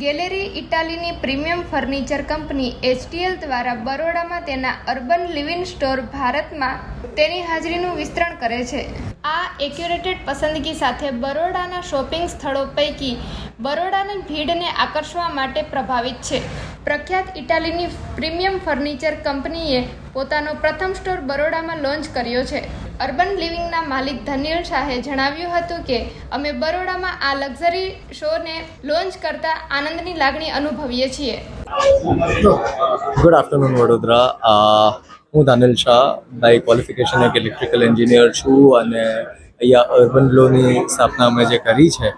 Gallery ઇટાલીની premium furniture company HTL દ્વારા બરોડામાં તેના અર્બન લિવિંગ સ્ટોર ભારતમાં તેની હાજરીનું વિસ્તરણ કરે છે. આ એક્યુરેટેડ પસંદગી સાથે બરોડાના શોપિંગ સ્થળો પૈકી બરોડાની ભીડને આકર્ષવા માટે પ્રભાવિત છે. પ્રખ્યાત ઇટાલીની પ્રીમિયમ ફર્નિચર કંપનીએ પોતાનો પ્રથમ સ્ટોર બરોડામાં લોન્ચ કર્યો છે. અર્બન લિવિંગના માલિક ધનિલ શાહે જણાવ્યું હતું કે, અમે બરોડામાં આ લક્ઝરી શોને લોન્ચ કરતા આનંદની લાગણી અનુભવીએ છીએ. Good afternoon Vadodara. હું ધાનિલ શાહ. બાય ક્વોલિફિકેશન એક ઇલેક્ટ્રિકલ એન્જિનિયર છું અને અહીંયા અર્બન લોની સ્થાપના અમે જે કરી છે,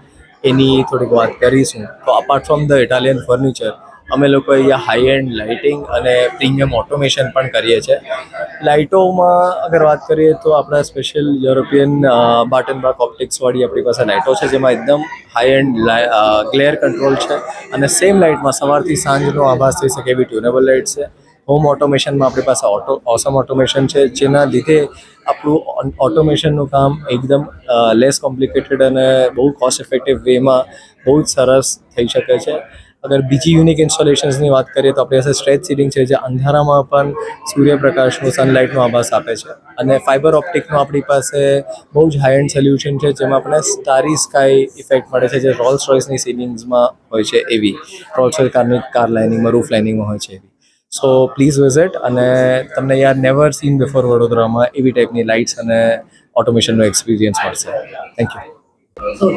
એની થોડીક વાત કરીશું. તો apart from the Italian furniture અમે લોકો અહીંયા હાઈ એન્ડ લાઇટિંગ અને પ્રીમિયમ ઓટોમેશન પણ કરીએ છીએ. લાઇટોમાં અગર વાત કરીએ તો આપણા સ્પેશિયલ યુરોપિયન બાટનબાક ઓપ્ટિક્સવાળી આપણી પાસે લાઇટો છે, જેમાં એકદમ હાઈ એન્ડ ગ્લેર કંટ્રોલ છે અને સેમ લાઇટમાં સવારથી સાંજનો આભાસ થઈ શકે એવી ટ્યુનેબલ લાઇટ છે. હોમ ઓટોમેશનમાં આપણી પાસે ઓટો ઓસમ ઓટોમેશન છે, જેના લીધે આપણું ઓટોમેશનનું કામ એકદમ લેસ કોમ્પ્લિકેટેડ અને બહુ કોસ્ટ ઇફેક્ટિવ વેમાં બહુ જ સરસ થઈ શકે છે. અગર બીજી યુનિક ઇન્સ્ટોલેશન્સની વાત કરીએ તો આપણી પાસે સ્ટ્રેચ સીલિંગ છે જે અંધારામાં પણ સૂર્યપ્રકાશનો સનલાઇટનો આભાસ આપે છે. અને ફાઇબર ઓપ્ટિકનું આપણી પાસે બહુ જ હાઈ એન્ડ સોલ્યુશન છે જેમાં આપણે સ્ટારી સ્કાય ઇફેક્ટ મળે છે જે રોલ્સ રોયસની સીલિંગ્સમાં હોય છે એવી. રોલ્સ રોય કારની કાર લાઇનિંગમાં રૂફ લાઇનિંગમાં હોય છે એવી. સો પ્લીઝ વિઝિટ અને તમને યાર નેવર સીન બિફોર વડોદરામાં એવી ટાઈપની લાઇટ્સ અને ઓટોમેશનનો એક્સપિરિયન્સ મળશે. Thank you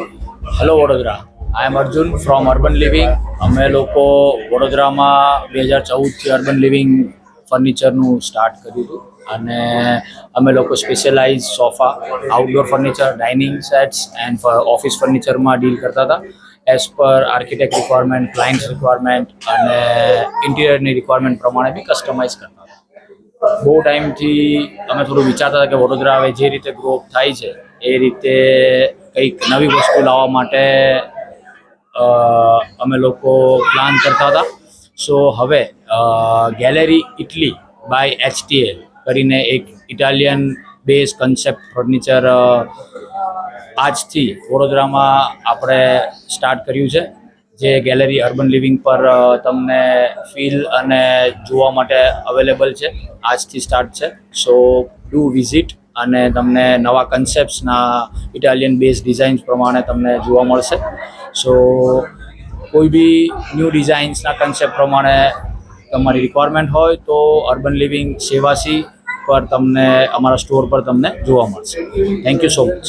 hello Vadodara. I am Arjun from Urban Living અમે લોકો વડોદરામાં બે હજાર ચૌદથી અર્બન લિવિંગ ફર્નિચરનું સ્ટાર્ટ કર્યું હતું. અને અમે લોકો specialise sofa outdoor furniture dining sets and office ફર્નિચરમાં deal કરતા હતા. As per architect requirement clients requirement અને ઇન્ટિરિયરની રિક્વાયરમેન્ટ પ્રમાણે બી કસ્ટમાઇઝ કરતા હતા. બહુ ટાઈમથી અમે થોડું વિચારતા હતા કે વડોદરા હવે જે રીતે ગ્રોથ થાય છે, એ રીતે કંઈક નવી વસ્તુ લાવવા માટે અમે લોકો પ્લાન કરતા હતા. સો હવે ગેલેરી ઇટલી બાય એચટીએલ કરીને એક ઇટાલિયન બેઝ કન્સેપ્ટ ફર્નિચર આજથી વડોદરામાં આપણે સ્ટાર્ટ કર્યું છે. જે ગેલેરી અર્બન લિવિંગ પર તમને ફીલ અને જોવા માટે અવેલેબલ છે. આજથી સ્ટાર્ટ છે. સો ડુ વિઝિટ અને તમને નવા કન્સેપ્ટ્સના ઇટાલિયન બેઝ ડિઝાઇન્સ પ્રમાણે તમને જોવા મળશે. સો કોઈ બી ન્યૂ ડિઝાઇન્સના કન્સેપ્ટ પ્રમાણે તમારી રિક્વાયરમેન્ટ હોય તો અર્બન લિવિંગ સેવાસી પર તમને અમારા સ્ટોર પર તમને જોવા મળશે. Thank you so much